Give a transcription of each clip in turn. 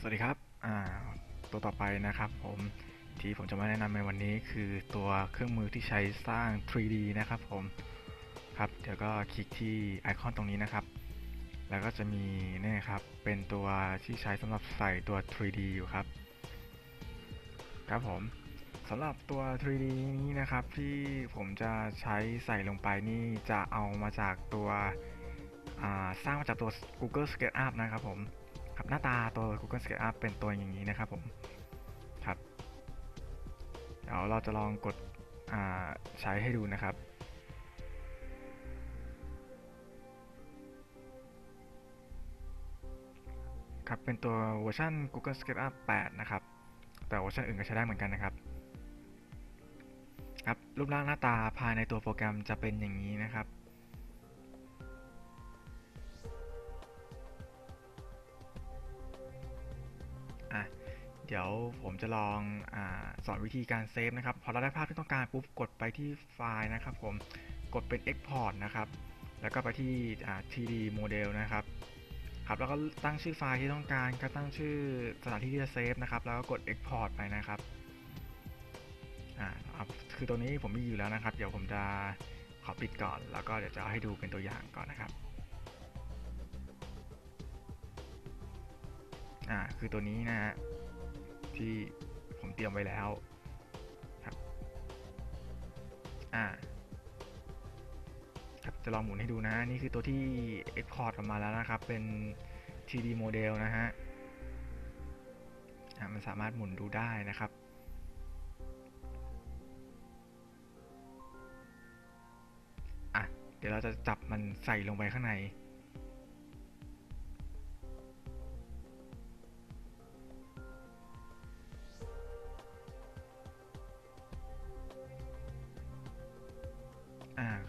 สวัสดีครับ ตัวต่อไปนะครับผมที่ผมจะมาแนะนำในวันนี้คือตัวเครื่องมือที่ใช้สร้าง 3D นะครับผม ครับเดี๋ยวก็คลิกที่ไอคอนตรงนี้นะครับ แล้วก็จะมีนี่ครับ เป็นตัวที่ใช้สำหรับใส่ตัว 3D อยู่ครับ ครับผมสำหรับตัว 3D นี้นะครับที่ผมจะใช้ใส่ลงไปนี่จะเอามาจากตัวสร้างมาจากตัว Google SketchUp นะครับผม ครับหน้าตาตัว Google SketchUp เป็นตัวอย่างนี้นะครับผมครับเดี๋ยวเราจะลองกดใช้ให้ดูนะครับครับเป็นตัวเวอร์ชัน Google SketchUp 8 นะครับ แต่เวอร์ชันอื่นก็ใช้ได้เหมือนกันนะครับ ครับ รูปร่างหน้าตาภายในตัวโปรแกรมจะเป็นอย่างนี้นะครับ เดี๋ยวผมจะลองอสอนวิธีการเซฟนะครับ พอเราได้ภาพที่ต้องการปุ๊บกดไปที่ไฟล์นะครับ ผมกดเป็น Export นะครับ แล้วก็ไปที่ 3D Model นะครับครับแล้วก็ตั้งชื่อไฟล์ที่ต้องการก็ตั้งชื่อสถานที่ที่จะเซฟนะครับ แล้วก็กด Export ไปนะครับอ่าคือตัวนี้ผมมีอยู่แล้วนะครับ เดี๋ยวผมจะขอปิดก่อน แล้วก็เดี๋ยวจะให้ดูเป็นตัวอย่างก่อนนะครับอ่าคือตัวนี้นะฮะ ที่ผมเตรียมไว้แล้วครับอ่าครับจะลองหมุนให้ดูนะ นี่คือตัวที่ Export ออกมาแล้วนะครับ เป็น 3D Model นะฮะมันสามารถหมุนดูได้นะครับอะเดี๋ยวเราจะจับมันใส่ลงไปข้างใน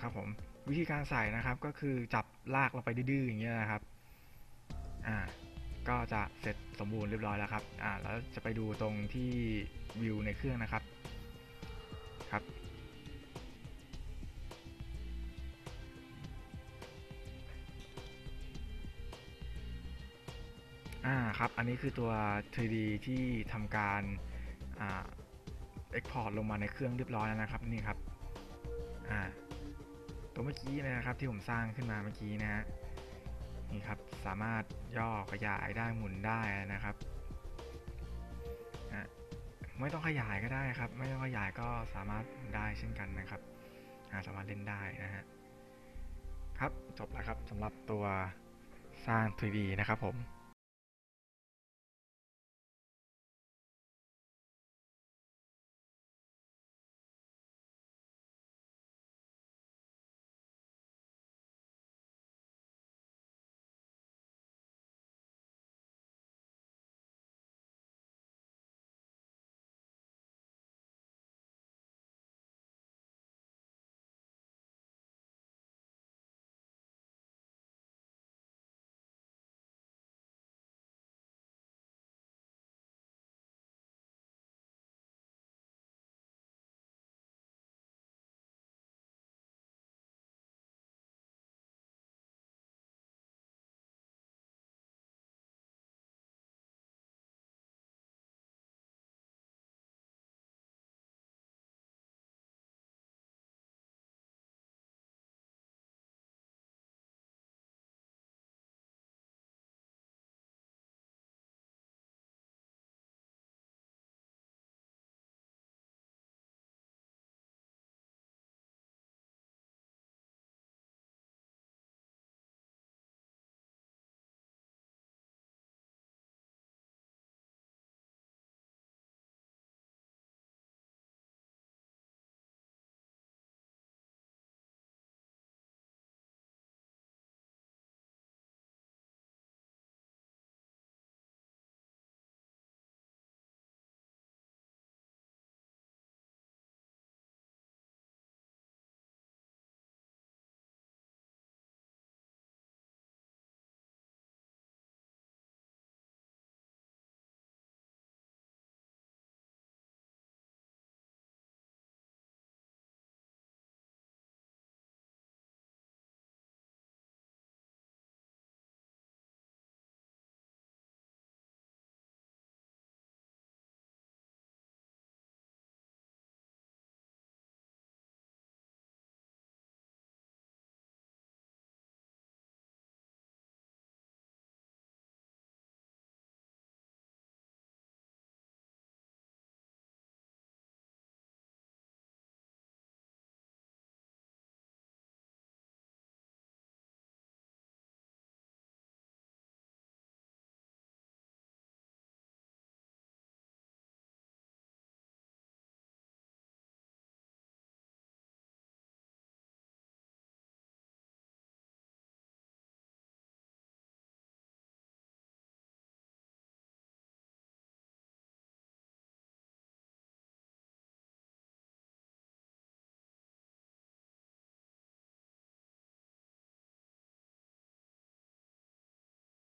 อ่าครับผมวิธีการใส่นะครับก็คือจับลากลงไปดื้อๆอย่างเงี้ยนะครับอ่าก็จะเสร็จสมบูรณ์เรียบร้อยแล้วครับอ่าแล้วจะไปดูตรงที่วิวในเครื่องนะครับครับอ่าครับอันนี้คือตัว 3D ที่ทำการอ่า export ลงมาในเครื่องเรียบร้อยแล้วนะครับนี่ครับอ่า ตัวเมื่อกี้นะครับที่ผมสร้างขึ้นมาเมื่อกี้นะฮะนี่ครับสามารถย่อขยายได้หมุนได้นะครับนะไม่ต้องขยายก็ได้ครับ ไม่ต้องขยายก็สามารถได้เช่นกันนะครับสามารถเล่นได้นะฮะครับจบแล้วครับสำหรับตัวสร้าง 3D นะครับผม